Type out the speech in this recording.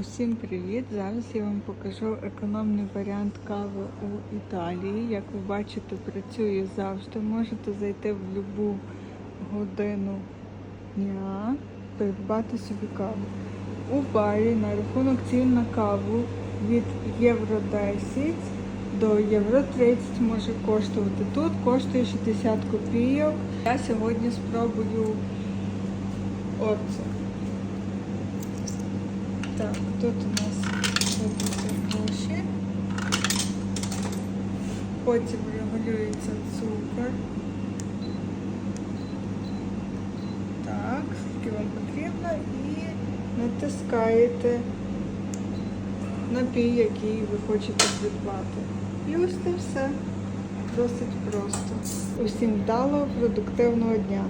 Усім привіт! Зараз я вам покажу економний варіант кави у Італії. Як ви бачите, працює завжди. Можете зайти в будь-яку годину дня, придбати собі каву. У барі на рахунок цін на каву від євро 10 до євро 30 може коштувати. Тут коштує 60 копійок. Я сьогодні спробую оце. Так, тут у нас гроші. Потім регулюється цукор. Так, скільки вам потрібно і натискаєте напій, який ви хочете придбати. І ось це все. Досить просто. Усім вдалого, продуктивного дня.